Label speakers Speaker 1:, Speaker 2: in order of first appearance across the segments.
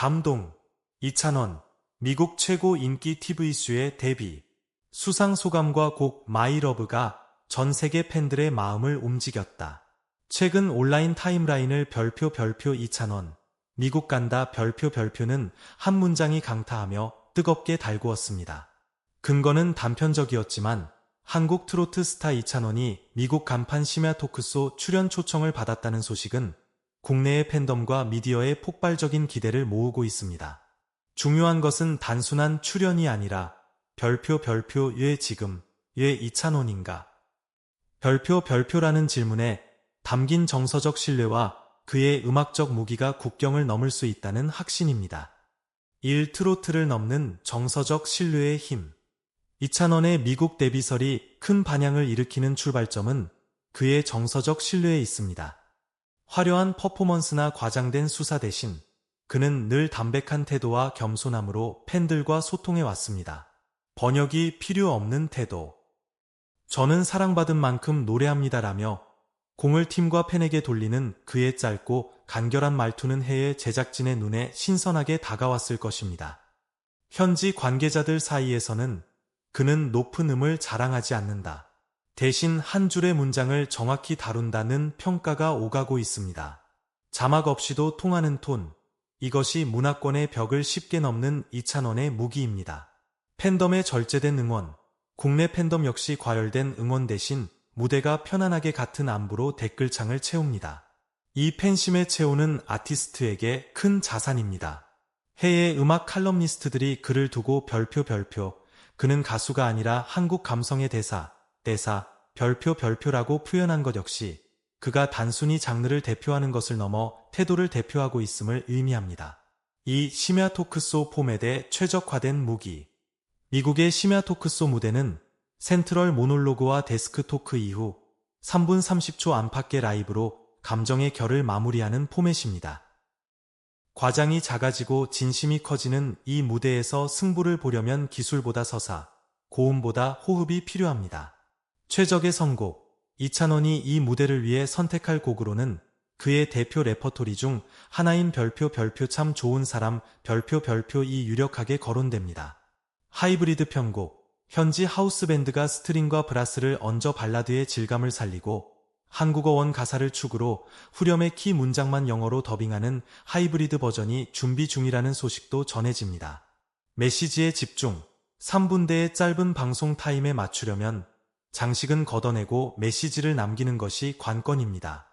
Speaker 1: 감동, 이찬원, 미국 최고 인기 TV쇼의 데뷔, 수상 소감과 곡 마이러브가 전 세계 팬들의 마음을 움직였다. 최근 온라인 타임라인을 별표 별표 이찬원, 미국 간다 별표 별표는 한 문장이 강타하며 뜨겁게 달구었습니다. 근거는 단편적이었지만 한국 트로트 스타 이찬원이 미국 간판 심야 토크쇼 출연 초청을 받았다는 소식은 국내의 팬덤과 미디어의 폭발적인 기대를 모으고 있습니다. 중요한 것은 단순한 출연이 아니라 별표 별표 왜 지금 왜 이찬원인가 별표 별표라는 질문에 담긴 정서적 신뢰와 그의 음악적 무기가 국경을 넘을 수 있다는 확신입니다. 1. 트로트를 넘는 정서적 신뢰의 힘 이찬원의 미국 데뷔설이 큰 반향을 일으키는 출발점은 그의 정서적 신뢰에 있습니다. 화려한 퍼포먼스나 과장된 수사 대신 그는 늘 담백한 태도와 겸손함으로 팬들과 소통해 왔습니다. 번역이 필요 없는 태도. 저는 사랑받은 만큼 노래합니다라며 공을 팀과 팬에게 돌리는 그의 짧고 간결한 말투는 해외 제작진의 눈에 신선하게 다가왔을 것입니다. 현지 관계자들 사이에서는 그는 높은 음을 자랑하지 않는다. 대신 한 줄의 문장을 정확히 다룬다는 평가가 오가고 있습니다. 자막 없이도 통하는 톤, 이것이 문화권의 벽을 쉽게 넘는 이찬원의 무기입니다. 팬덤의 절제된 응원, 국내 팬덤 역시 과열된 응원 대신 무대가 편안하게 같은 안부로 댓글창을 채웁니다. 이 팬심의 채우는 아티스트에게 큰 자산입니다. 해외 음악 칼럼니스트들이 그를 두고 별표 별표, 그는 가수가 아니라 한국 감성의 대사, 대사, 별표 별표라고 표현한 것 역시 그가 단순히 장르를 대표하는 것을 넘어 태도를 대표하고 있음을 의미합니다. 이 심야 토크쇼 포맷에 최적화된 무기. 미국의 심야 토크쇼 무대는 센트럴 모놀로그와 데스크 토크 이후 3분 30초 안팎의 라이브로 감정의 결을 마무리하는 포맷입니다. 과장이 작아지고 진심이 커지는 이 무대에서 승부를 보려면 기술보다 서사, 고음보다 호흡이 필요합니다. 최적의 선곡, 이찬원이 이 무대를 위해 선택할 곡으로는 그의 대표 레퍼토리 중 하나인 별표 별표 참 좋은 사람 별표 별표 이 유력하게 거론됩니다. 하이브리드 편곡 현지 하우스 밴드가 스트링과 브라스를 얹어 발라드의 질감을 살리고 한국어 원 가사를 축으로 후렴의 키 문장만 영어로 더빙하는 하이브리드 버전이 준비 중이라는 소식도 전해집니다. 메시지에 집중 3분대의 짧은 방송 타임에 맞추려면 장식은 걷어내고 메시지를 남기는 것이 관건입니다.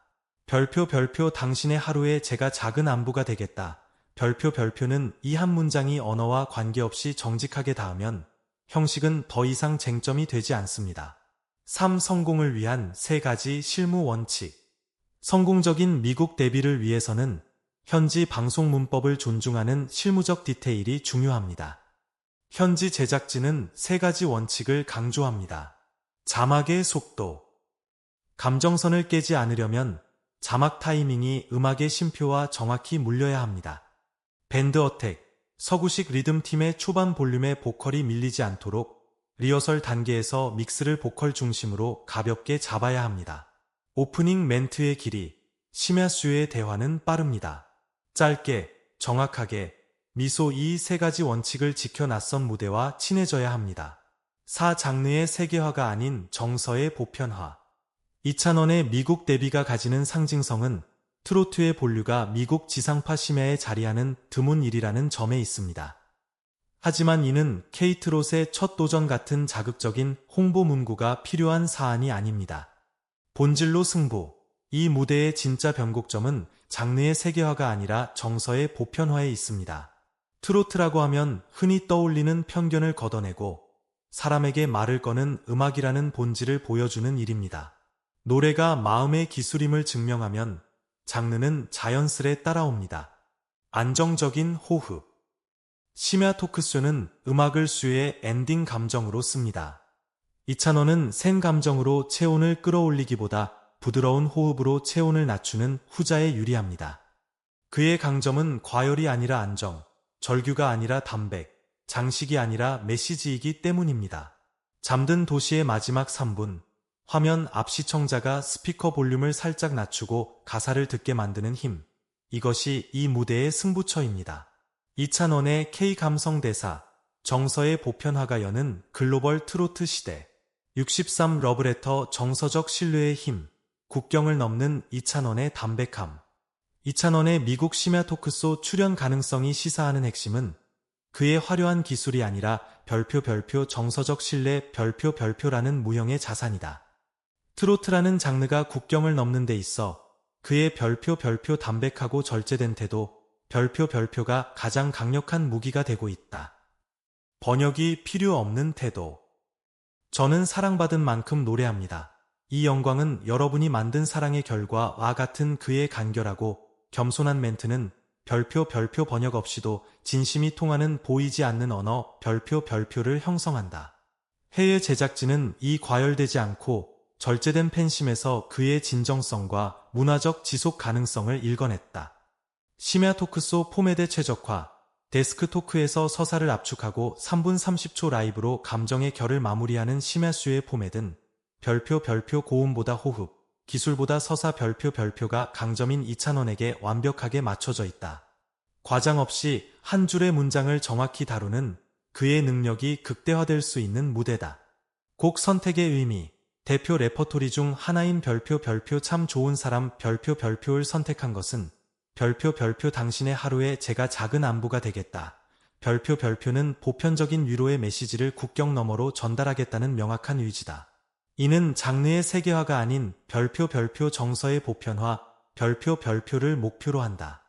Speaker 1: 별표 별표 당신의 하루에 제가 작은 안부가 되겠다. 별표 별표는 이 한 문장이 언어와 관계없이 정직하게 닿으면 형식은 더 이상 쟁점이 되지 않습니다. 3. 성공을 위한 세 가지 실무 원칙. 성공적인 미국 데뷔를 위해서는 현지 방송 문법을 존중하는 실무적 디테일이 중요합니다. 현지 제작진은 세 가지 원칙을 강조합니다. 자막의 속도. 감정선을 깨지 않으려면 자막 타이밍이 음악의 심표와 정확히 물려야 합니다. 밴드 어택, 서구식 리듬팀의 초반 볼륨에 보컬이 밀리지 않도록 리허설 단계에서 믹스를 보컬 중심으로 가볍게 잡아야 합니다. 오프닝 멘트의 길이, 심야수의 대화는 빠릅니다. 짧게, 정확하게, 미소 이 세 가지 원칙을 지켜 낯선 무대와 친해져야 합니다. 사 장르의 세계화가 아닌 정서의 보편화. 이찬원의 미국 데뷔가 가지는 상징성은 트로트의 본류가 미국 지상파 심야에 자리하는 드문 일이라는 점에 있습니다. 하지만 이는 케이트롯의 첫 도전 같은 자극적인 홍보 문구가 필요한 사안이 아닙니다. 본질로 승부. 이 무대의 진짜 변곡점은 장르의 세계화가 아니라 정서의 보편화에 있습니다. 트로트라고 하면 흔히 떠올리는 편견을 걷어내고 사람에게 말을 거는 음악이라는 본질을 보여주는 일입니다. 노래가 마음의 기술임을 증명하면 장르는 자연스레 따라옵니다. 안정적인 호흡. 심야 토크쇼는 음악을 수의 엔딩 감정으로 씁니다. 이찬원은 생 감정으로 체온을 끌어올리기보다 부드러운 호흡으로 체온을 낮추는 후자에 유리합니다. 그의 강점은 과열이 아니라 안정, 절규가 아니라 담백, 장식이 아니라 메시지이기 때문입니다. 잠든 도시의 마지막 3분, 화면 앞 시청자가 스피커 볼륨을 살짝 낮추고 가사를 듣게 만드는 힘. 이것이 이 무대의 승부처입니다. 이찬원의 K 감성 대사, 정서의 보편화가 여는 글로벌 트로트 시대. 63 러브레터 정서적 신뢰의 힘, 국경을 넘는 이찬원의 담백함. 이찬원의 미국 심야 토크쇼 출연 가능성이 시사하는 핵심은 그의 화려한 기술이 아니라 별표 별표 정서적 신뢰 별표 별표라는 무형의 자산이다. 트로트라는 장르가 국경을 넘는 데 있어 그의 별표 별표 담백하고 절제된 태도 별표 별표가 가장 강력한 무기가 되고 있다. 번역이 필요 없는 태도. 저는 사랑받은 만큼 노래합니다. 이 영광은 여러분이 만든 사랑의 결과와 같은 그의 간결하고 겸손한 멘트는 별표 별표 번역 없이도 진심이 통하는 보이지 않는 언어 별표 별표를 형성한다. 해외 제작진은 이 과열되지 않고 절제된 팬심에서 그의 진정성과 문화적 지속 가능성을 읽어냈다. 심야 토크쇼 포맷의 최적화, 데스크 토크에서 서사를 압축하고 3분 30초 라이브로 감정의 결을 마무리하는 심야수의 포맷은 별표 별표 고음보다 호흡, 기술보다 서사 별표 별표가 강점인 이찬원에게 완벽하게 맞춰져 있다. 과장 없이 한 줄의 문장을 정확히 다루는 그의 능력이 극대화될 수 있는 무대다. 곡 선택의 의미, 대표 레퍼토리 중 하나인 별표 별표 참 좋은 사람 별표 별표를 선택한 것은 별표 별표 당신의 하루에 제가 작은 안부가 되겠다. 별표 별표는 보편적인 위로의 메시지를 국경 너머로 전달하겠다는 명확한 의지다. 이는 장르의 세계화가 아닌 별표 별표 정서의 보편화, 별표 별표를 목표로 한다.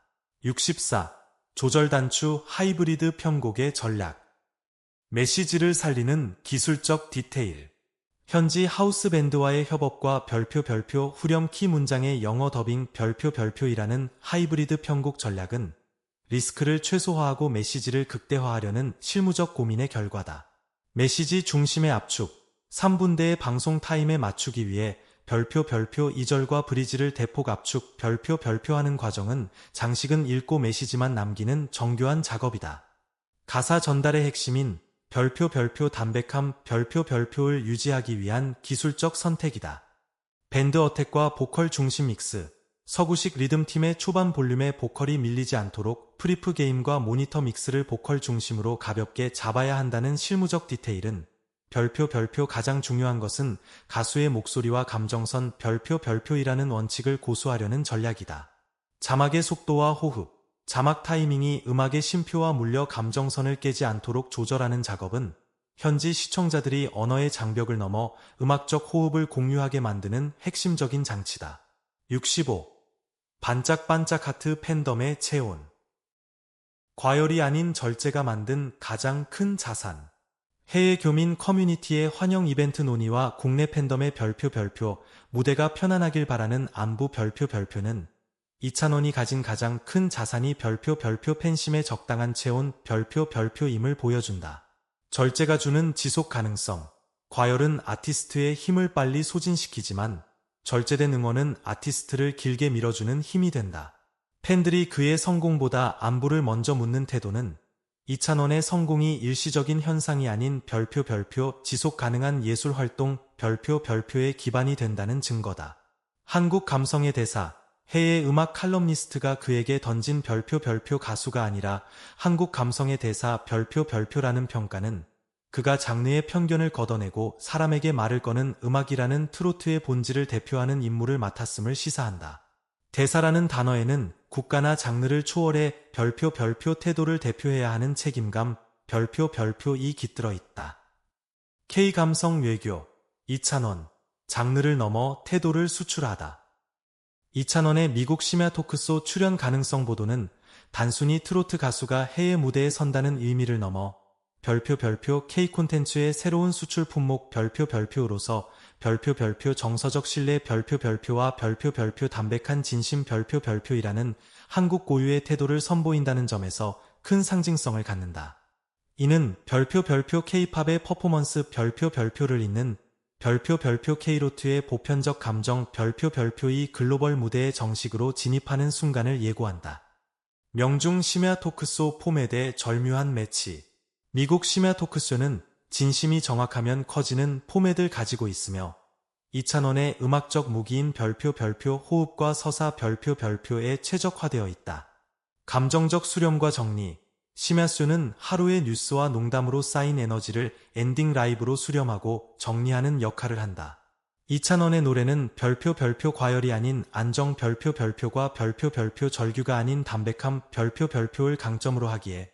Speaker 1: 64. 조절 단추 하이브리드 편곡의 전략. 메시지를 살리는 기술적 디테일. 현지 하우스 밴드와의 협업과 별표 별표 후렴 키 문장의 영어 더빙 별표 별표이라는 하이브리드 편곡 전략은 리스크를 최소화하고 메시지를 극대화하려는 실무적 고민의 결과다. 메시지 중심의 압축, 3분대의 방송 타임에 맞추기 위해 별표 별표 2절과 브리지를 대폭 압축 별표 별표하는 과정은 장식은 읽고 메시지만 남기는 정교한 작업이다. 가사 전달의 핵심인 별표 별표 담백함 별표 별표를 유지하기 위한 기술적 선택이다. 밴드 어택과 보컬 중심 믹스, 서구식 리듬팀의 초반 볼륨에 보컬이 밀리지 않도록 프리프 게임과 모니터 믹스를 보컬 중심으로 가볍게 잡아야 한다는 실무적 디테일은 별표 별표 가장 중요한 것은 가수의 목소리와 감정선 별표 별표이라는 원칙을 고수하려는 전략이다. 자막의 속도와 호흡, 자막 타이밍이 음악의 심표와 물려 감정선을 깨지 않도록 조절하는 작업은 현지 시청자들이 언어의 장벽을 넘어 음악적 호흡을 공유하게 만드는 핵심적인 장치다. 65. 반짝반짝 하트 팬덤의 체온. 과열이 아닌 절제가 만든 가장 큰 자산. 해외 교민 커뮤니티의 환영 이벤트 논의와 국내 팬덤의 별표 별표, 무대가 편안하길 바라는 안부 별표 별표는 이찬원이 가진 가장 큰 자산이 별표 별표 팬심의 적당한 체온 별표 별표임을 보여준다. 절제가 주는 지속 가능성. 과열은 아티스트의 힘을 빨리 소진시키지만 절제된 응원은 아티스트를 길게 밀어주는 힘이 된다. 팬들이 그의 성공보다 안부를 먼저 묻는 태도는 이찬원의 성공이 일시적인 현상이 아닌 별표 별표 지속 가능한 예술 활동 별표 별표의 기반이 된다는 증거다. 한국 감성의 대사 해외 음악 칼럼니스트가 그에게 던진 별표 별표 가수가 아니라 한국 감성의 대사 별표 별표라는 평가는 그가 장르의 편견을 걷어내고 사람에게 말을 거는 음악이라는 트로트의 본질을 대표하는 임무를 맡았음을 시사한다. 대사라는 단어에는 국가나 장르를 초월해 별표 별표 태도를 대표해야 하는 책임감, 별표 별표 이 깃들어 있다. K감성 외교, 이찬원, 장르를 넘어 태도를 수출하다. 이찬원의 미국 심야 토크쇼 출연 가능성 보도는 단순히 트로트 가수가 해외 무대에 선다는 의미를 넘어 별표 별표 K 콘텐츠의 새로운 수출 품목 별표 별표로서 별표 별표 정서적 신뢰 별표 별표와 별표 별표 담백한 진심 별표 별표이라는 한국 고유의 태도를 선보인다는 점에서 큰 상징성을 갖는다. 이는 별표 별표 K-팝의 퍼포먼스 별표 별표를 잇는 별표 별표 K로트의 보편적 감정 별표 별표이 글로벌 무대에 정식으로 진입하는 순간을 예고한다. 명중 심야 토크쇼 포맷의 절묘한 매치 미국 심야 토크쇼는 진심이 정확하면 커지는 포맷을 가지고 있으며 이찬원의 음악적 무기인 별표 별표 호흡과 서사 별표 별표에 최적화되어 있다. 감정적 수렴과 정리, 심야수는 하루의 뉴스와 농담으로 쌓인 에너지를 엔딩 라이브로 수렴하고 정리하는 역할을 한다. 이찬원의 노래는 별표 별표 과열이 아닌 안정 별표 별표과 별표 별표 절규가 아닌 담백함 별표 별표를 강점으로 하기에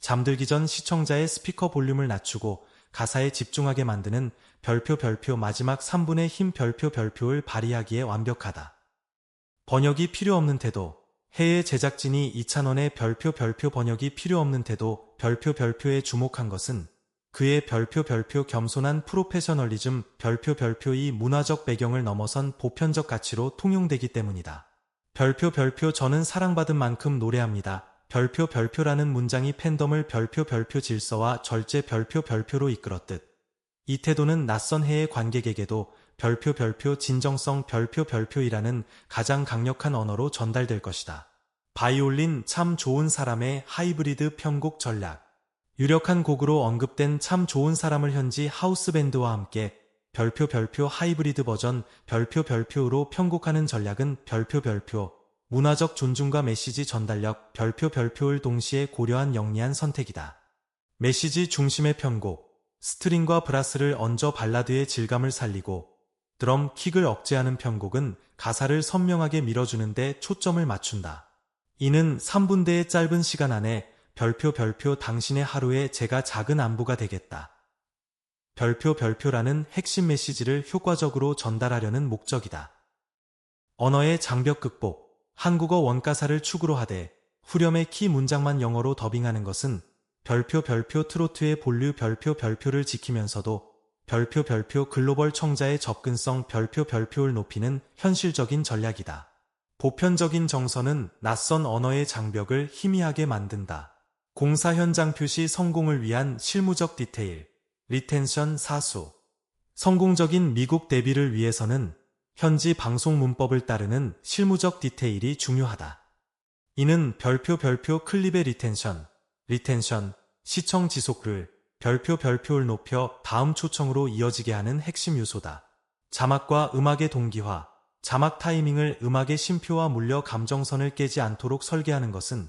Speaker 1: 잠들기 전 시청자의 스피커 볼륨을 낮추고 가사에 집중하게 만드는 별표 별표 마지막 3분의 힘 별표 별표를 발휘하기에 완벽하다. 번역이 필요 없는 태도 해외 제작진이 이찬원의 별표 별표 번역이 필요 없는 태도 별표 별표에 주목한 것은 그의 별표 별표 겸손한 프로페셔널리즘 별표 별표의 문화적 배경을 넘어선 보편적 가치로 통용되기 때문이다. 별표 별표 저는 사랑받은 만큼 노래합니다. 별표 별표라는 문장이 팬덤을 별표 별표 질서와 절제 별표 별표로 이끌었듯 이 태도는 낯선 해의 관객에게도 별표 별표 진정성 별표 별표이라는 가장 강력한 언어로 전달될 것이다. 바이올린 참 좋은 사람의 하이브리드 편곡 전략 유력한 곡으로 언급된 참 좋은 사람을 현지 하우스 밴드와 함께 별표 별표 하이브리드 버전 별표 별표로 편곡하는 전략은 별표 별표 문화적 존중과 메시지 전달력 별표 별표를 동시에 고려한 영리한 선택이다. 메시지 중심의 편곡, 스트링과 브라스를 얹어 발라드의 질감을 살리고 드럼, 킥을 억제하는 편곡은 가사를 선명하게 밀어주는데 초점을 맞춘다. 이는 3분대의 짧은 시간 안에 별표 별표 당신의 하루에 제가 작은 안부가 되겠다. 별표 별표라는 핵심 메시지를 효과적으로 전달하려는 목적이다. 언어의 장벽 극복 한국어 원가사를 축으로 하되 후렴의 키 문장만 영어로 더빙하는 것은 별표 별표 트로트의 본류 별표 별표를 지키면서도 별표 별표 글로벌 청자의 접근성 별표 별표를 높이는 현실적인 전략이다. 보편적인 정서는 낯선 언어의 장벽을 희미하게 만든다. 공사 현장 표시 성공을 위한 실무적 디테일, 리텐션 사수. 성공적인 미국 데뷔를 위해서는 현지 방송 문법을 따르는 실무적 디테일이 중요하다. 이는 별표 별표 클립의 리텐션, 리텐션, 시청 지속을 별표 별표를 높여 다음 초청으로 이어지게 하는 핵심 요소다. 자막과 음악의 동기화, 자막 타이밍을 음악의 심표와 물려 감정선을 깨지 않도록 설계하는 것은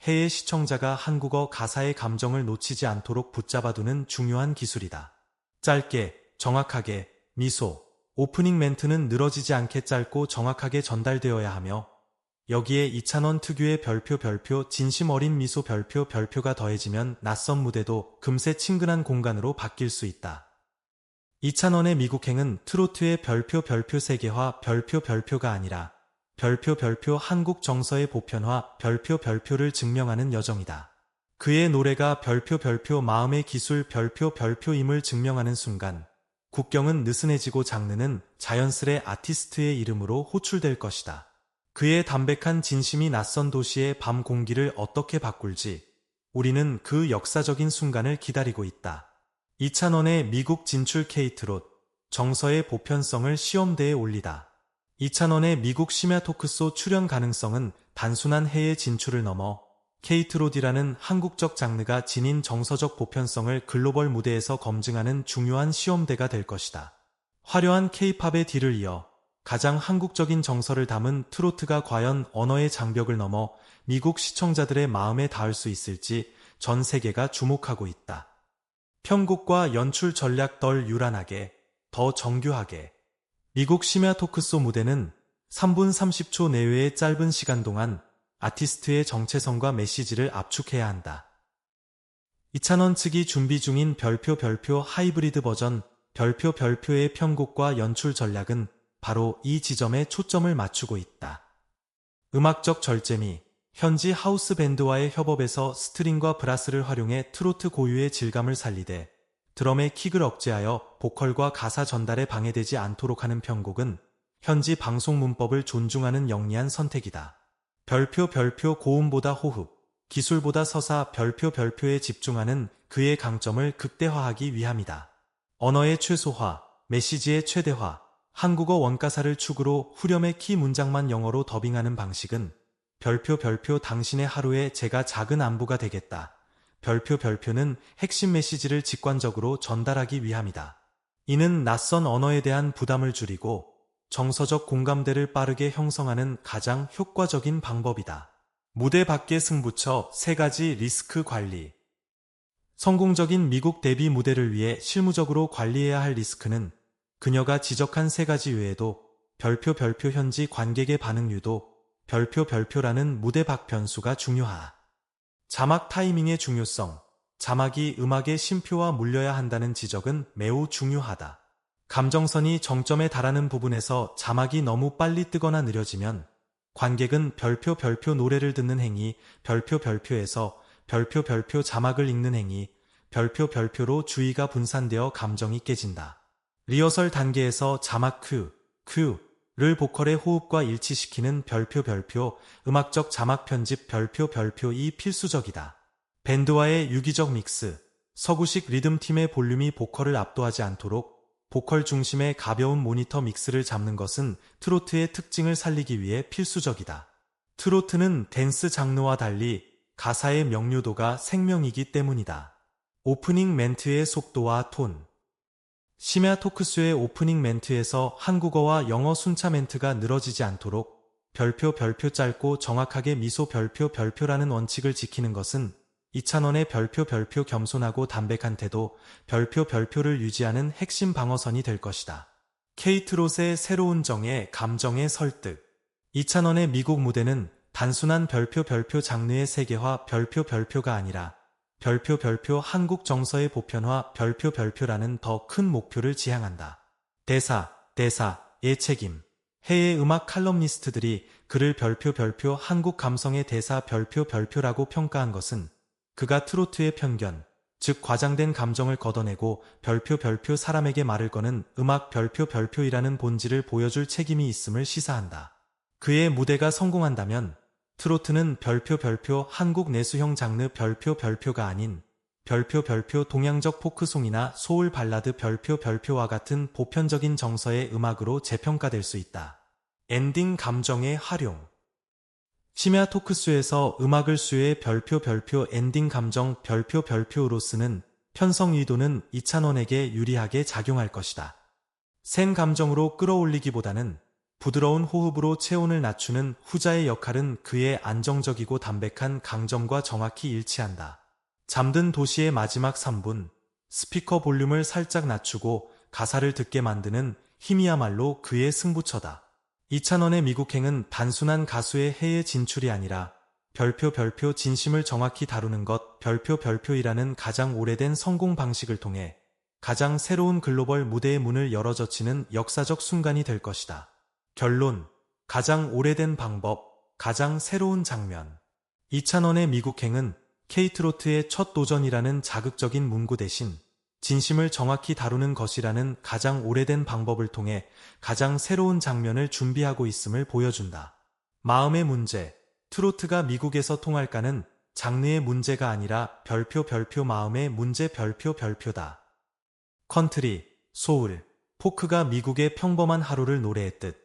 Speaker 1: 해외 시청자가 한국어 가사의 감정을 놓치지 않도록 붙잡아두는 중요한 기술이다. 짧게, 정확하게, 미소, 오프닝 멘트는 늘어지지 않게 짧고 정확하게 전달되어야 하며 여기에 이찬원 특유의 별표 별표 진심 어린 미소 별표 별표가 더해지면 낯선 무대도 금세 친근한 공간으로 바뀔 수 있다. 이찬원의 미국행은 트로트의 별표 별표 세계화 별표 별표가 아니라 별표 별표 한국 정서의 보편화 별표 별표를 증명하는 여정이다. 그의 노래가 별표 별표 마음의 기술 별표 별표임을 증명하는 순간 국경은 느슨해지고 장르는 자연스레 아티스트의 이름으로 호출될 것이다. 그의 담백한 진심이 낯선 도시의 밤 공기를 어떻게 바꿀지 우리는 그 역사적인 순간을 기다리고 있다. 이찬원의 미국 진출 케이트롯, 정서의 보편성을 시험대에 올리다. 이찬원의 미국 심야 토크쇼 출연 가능성은 단순한 해외 진출을 넘어 케이트로디라는 한국적 장르가 지닌 정서적 보편성을 글로벌 무대에서 검증하는 중요한 시험대가 될 것이다. 화려한 케이팝의 뒤를 이어 가장 한국적인 정서를 담은 트로트가 과연 언어의 장벽을 넘어 미국 시청자들의 마음에 닿을 수 있을지 전 세계가 주목하고 있다. 편곡과 연출 전략 덜 유란하게, 더 정교하게. 미국 심야 토크쇼 무대는 3분 30초 내외의 짧은 시간 동안 아티스트의 정체성과 메시지를 압축해야 한다. 이찬원 측이 준비 중인 별표 별표 하이브리드 버전 별표 별표의 편곡과 연출 전략은 바로 이 지점에 초점을 맞추고 있다. 음악적 절제미, 현지 하우스 밴드와의 협업에서 스트링과 브라스를 활용해 트로트 고유의 질감을 살리되 드럼의 킥을 억제하여 보컬과 가사 전달에 방해되지 않도록 하는 편곡은 현지 방송 문법을 존중하는 영리한 선택이다. 별표 별표 고음보다 호흡, 기술보다 서사 별표 별표에 집중하는 그의 강점을 극대화하기 위함이다. 언어의 최소화, 메시지의 최대화, 한국어 원가사를 축으로 후렴의 키 문장만 영어로 더빙하는 방식은 별표 별표 당신의 하루에 제가 작은 안부가 되겠다. 별표 별표는 핵심 메시지를 직관적으로 전달하기 위함이다. 이는 낯선 언어에 대한 부담을 줄이고 정서적 공감대를 빠르게 형성하는 가장 효과적인 방법이다. 무대 밖에 승부처 세 가지 리스크 관리. 성공적인 미국 데뷔 무대를 위해 실무적으로 관리해야 할 리스크는 그녀가 지적한 세 가지 외에도 별표 별표 현지 관객의 반응 유도, 별표 별표라는 무대 밖 변수가 중요하. 자막 타이밍의 중요성, 자막이 음악의 심표와 물려야 한다는 지적은 매우 중요하다. 감정선이 정점에 달하는 부분에서 자막이 너무 빨리 뜨거나 느려지면 관객은 별표 별표 노래를 듣는 행위, 별표 별표에서 별표 별표 자막을 읽는 행위, 별표 별표로 주의가 분산되어 감정이 깨진다. 리허설 단계에서 자막 큐, 큐를 보컬의 호흡과 일치시키는 별표 별표, 음악적 자막 편집 별표 별표 이 필수적이다. 밴드와의 유기적 믹스, 서구식 리듬팀의 볼륨이 보컬을 압도하지 않도록 보컬 중심의 가벼운 모니터 믹스를 잡는 것은 트로트의 특징을 살리기 위해 필수적이다. 트로트는 댄스 장르와 달리 가사의 명료도가 생명이기 때문이다. 오프닝 멘트의 속도와 톤 심야 토크쇼의 오프닝 멘트에서 한국어와 영어 순차 멘트가 늘어지지 않도록 별표 별표 짧고 정확하게 미소 별표 별표라는 원칙을 지키는 것은 이찬원의 별표 별표 겸손하고 담백한 태도 별표 별표를 유지하는 핵심 방어선이 될 것이다. 케이트롯의 새로운 정의 감정의 설득 이찬원의 미국 무대는 단순한 별표 별표 장르의 세계화 별표 별표가 아니라 별표 별표 한국 정서의 보편화 별표 별표라는 더 큰 목표를 지향한다. 대사, 대사의 책임 해외 음악 칼럼니스트들이 그를 별표 별표 한국 감성의 대사 별표 별표라고 평가한 것은 그가 트로트의 편견, 즉 과장된 감정을 걷어내고 별표 별표 사람에게 말을 거는 음악 별표 별표이라는 본질을 보여줄 책임이 있음을 시사한다. 그의 무대가 성공한다면 트로트는 별표 별표 한국 내수형 장르 별표 별표가 아닌 별표 별표 동양적 포크송이나 소울 발라드 별표 별표와 같은 보편적인 정서의 음악으로 재평가될 수 있다. 엔딩 감정의 활용 심야 토크쇼에서 음악을 수요해 별표 별표 엔딩 감정 별표 별표로 쓰는 편성 의도는 이찬원에게 유리하게 작용할 것이다. 센 감정으로 끌어올리기보다는 부드러운 호흡으로 체온을 낮추는 후자의 역할은 그의 안정적이고 담백한 강점과 정확히 일치한다. 잠든 도시의 마지막 3분, 스피커 볼륨을 살짝 낮추고 가사를 듣게 만드는 힘이야말로 그의 승부처다. 이찬원의 미국행은 단순한 가수의 해외 진출이 아니라 별표 별표 진심을 정확히 다루는 것 별표 별표이라는 가장 오래된 성공 방식을 통해 가장 새로운 글로벌 무대의 문을 열어젖히는 역사적 순간이 될 것이다. 결론, 가장 오래된 방법, 가장 새로운 장면. 이찬원의 미국행은 케이트로트의 첫 도전이라는 자극적인 문구 대신 진심을 정확히 다루는 것이라는 가장 오래된 방법을 통해 가장 새로운 장면을 준비하고 있음을 보여준다. 마음의 문제, 트로트가 미국에서 통할까는 장르의 문제가 아니라 별표 별표 마음의 문제 별표 별표다. 컨트리, 소울, 포크가 미국의 평범한 하루를 노래했듯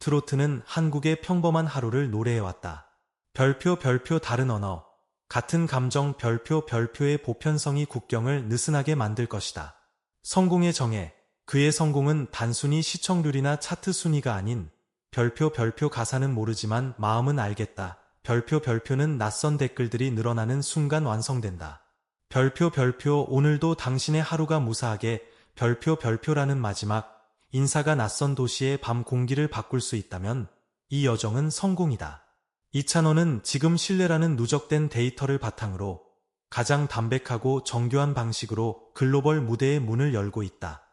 Speaker 1: 트로트는 한국의 평범한 하루를 노래해왔다. 별표 별표 다른 언어, 같은 감정 별표 별표의 보편성이 국경을 느슨하게 만들 것이다. 성공의 정해, 그의 성공은 단순히 시청률이나 차트 순위가 아닌 별표 별표 가사는 모르지만 마음은 알겠다. 별표 별표는 낯선 댓글들이 늘어나는 순간 완성된다. 별표 별표 오늘도 당신의 하루가 무사하게 별표 별표라는 마지막 인사가 낯선 도시의 밤 공기를 바꿀 수 있다면 이 여정은 성공이다. 이찬원은 지금 신뢰라는 누적된 데이터를 바탕으로 가장 담백하고 정교한 방식으로 글로벌 무대의 문을 열고 있다.